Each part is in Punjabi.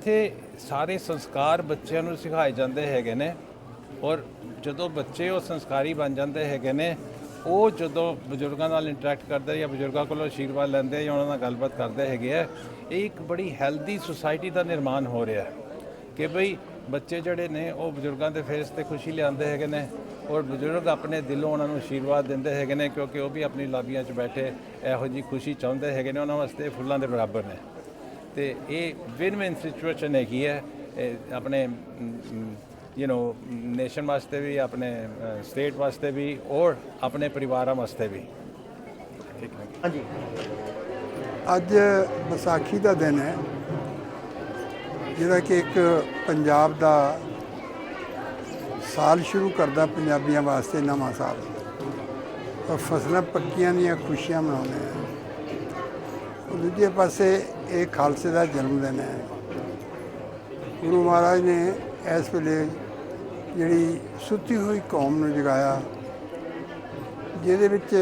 ਇੱਥੇ ਸਾਰੇ ਸੰਸਕਾਰ ਬੱਚਿਆਂ ਨੂੰ ਸਿਖਾਏ ਜਾਂਦੇ ਹੈਗੇ ਨੇ ਔਰ ਜਦੋਂ ਬੱਚੇ ਉਹ ਸੰਸਕਾਰੀ ਬਣ ਜਾਂਦੇ ਹੈਗੇ ਨੇ, ਉਹ ਜਦੋਂ ਬਜ਼ੁਰਗਾਂ ਨਾਲ ਇੰਟਰੈਕਟ ਕਰਦੇ ਜਾਂ ਬਜ਼ੁਰਗਾਂ ਕੋਲੋਂ ਆਸ਼ੀਰਵਾਦ ਲੈਂਦੇ ਜਾਂ ਉਹਨਾਂ ਨਾਲ ਗੱਲਬਾਤ ਕਰਦੇ ਹੈਗੇ ਆ, ਇਹ ਇੱਕ ਬੜੀ ਹੈਲਦੀ ਸੁਸਾਇਟੀ ਦਾ ਨਿਰਮਾਣ ਹੋ ਰਿਹਾ ਹੈ ਕਿ ਭਈ ਬੱਚੇ ਜਿਹੜੇ ਨੇ ਉਹ ਬਜ਼ੁਰਗਾਂ ਦੇ ਫੇਸ ਤੇ ਖੁਸ਼ੀ ਲਿਆਉਂਦੇ ਹੈਗੇ ਨੇ ਔਰ ਬਜ਼ੁਰਗ ਆਪਣੇ ਦਿਲੋਂ ਉਹਨਾਂ ਨੂੰ ਆਸ਼ੀਰਵਾਦ ਦਿੰਦੇ ਹੈਗੇ ਨੇ ਕਿਉਂਕਿ ਉਹ ਵੀ ਆਪਣੀ ਲਾਬੀਆਂ 'ਚ ਬੈਠੇ ਇਹੋ ਜੀ ਖੁਸ਼ੀ ਚਾਹੁੰਦੇ ਹੈਗੇ ਨੇ, ਉਹਨਾਂ ਵਾਸਤੇ ਫੁੱਲਾਂ ਦੇ ਬਰਾਬਰ ਨੇ। ਤੇ ਇਹ ਵਿਨ ਵਿਨ ਸਿਚੁਏਸ਼ਨ ਹੈਗੀ ਹੈ ਇਹ ਆਪਣੇ ਯੂ نو ਨੇਸ਼ਨ ਵਾਸਤੇ ਵੀ ਆਪਣੇ ਸਟੇਟ ਵਾਸਤੇ ਵੀ ਔਰ ਆਪਣੇ ਪਰਿਵਾਰਾਂ ਵਾਸਤੇ ਵੀ। ਠੀਕ ਹੈ। ਹਾਂਜੀ। ਅੱਜ ਵਿਸਾਖੀ ਦਾ ਦਿਨ ਹੈ ਜਿਹੜਾ ਕਿ ਇੱਕ ਪੰਜਾਬ ਦਾ ਸਾਲ ਸ਼ੁਰੂ ਕਰਦਾ ਪੰਜਾਬੀਆਂ ਵਾਸਤੇ ਨਵਾਂ ਸਾਲ। ਔਰ ਫਸਲਾਂ ਪੱਕੀਆਂ ਦੀਆਂ ਖੁਸ਼ੀਆਂ ਮਨਾਉਂਦੇ ਆ ਦੂਜੇ ਪਾਸੇ ਇਹ ਖਾਲਸੇ ਦਾ ਜਨਮ ਦਿਨ ਹੈ। ਗੁਰੂ ਮਹਾਰਾਜ ਨੇ ਇਸ ਵੇਲੇ ਜਿਹੜੀ ਸੁੱਤੀ ਹੋਈ ਕੌਮ ਨੂੰ ਜਗਾਇਆ, ਜਿਹਦੇ ਵਿੱਚ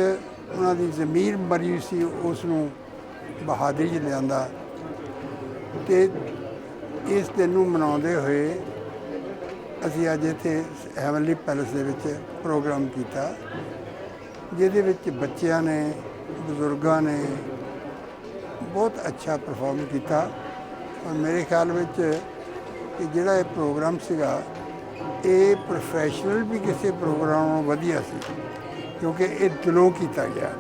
ਉਹਨਾਂ ਦੀ ਜ਼ਮੀਰ ਮਰੀ ਸੀ ਉਸ ਨੂੰ ਬਹਾਦਰੀ 'ਚ ਲਿਆਂਦਾ ਤੇ ਇਸ ਦਿਨ ਨੂੰ ਮਨਾਉਂਦੇ ਹੋਏ ਅਸੀਂ ਅੱਜ ਇੱਥੇ ਹੈਵਨਲੀ ਪੈਲੇਸ ਦੇ ਵਿੱਚ ਪ੍ਰੋਗਰਾਮ ਕੀਤਾ, ਜਿਹਦੇ ਵਿੱਚ ਬੱਚਿਆਂ ਨੇ, ਬਜ਼ੁਰਗਾਂ ਨੇ ਬਹੁਤ ਅੱਛਾ ਪਰਫਾਰਮ ਕੀਤਾ। ਔਰ ਮੇਰੇ ਖਿਆਲ ਵਿੱਚ ਕਿ ਜਿਹੜਾ ਇਹ ਪ੍ਰੋਗਰਾਮ ਸੀਗਾ, ਇਹ ਪ੍ਰੋਫੈਸ਼ਨਲ ਵੀ ਕਿਸੇ ਪ੍ਰੋਗਰਾਮ ਨਾਲੋਂ ਵਧੀਆ ਸੀ, ਕਿਉਂਕਿ ਇਹ ਦਿਲੋਂ ਕੀਤਾ ਗਿਆ।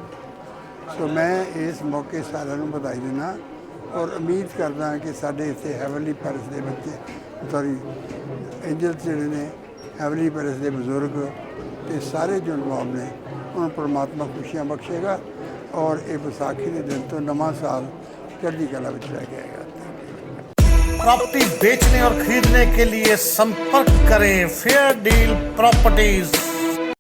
ਸੋ ਮੈਂ ਇਸ ਮੌਕੇ ਸਾਰਿਆਂ ਨੂੰ ਵਧਾਈ ਦਿੰਦਾ ਔਰ ਉਮੀਦ ਕਰਦਾ ਕਿ ਸਾਡੇ ਇੱਥੇ ਹੈਵਨਲੀ ਪੈਲਸ ਦੇ ਬੱਚੇ ਸੌਰੀ ਐਂਜਲ ਜਿਹੜੇ ਨੇ ਹੈਵਨਲੀ ਪੈਲਸ ਦੇ ਬਜ਼ੁਰਗ ਤੇ ਸਾਰੇ ਜੋ ਇਨਵੋਲਵ ਨੇ, ਉਹਨਾਂ ਪਰਮਾਤਮਾ ਖੁਸ਼ੀਆਂ ਬਖਸ਼ੇਗਾ। ਔਰ ਇਹ ਵਿਸਾਖੀ ਦੇ ਦਿਨ ਤੋਂ ਨਵਾਂ ਸਾਲ ਚੜ੍ਹਦੀ ਕਲਾ ਵਿੱਚ ਲੈ ਕੇ ਆਏਗਾ प्रॉपर्टी बेचने और खरीदने के लिए संपर्क करें फेयर डील प्रॉपर्टीज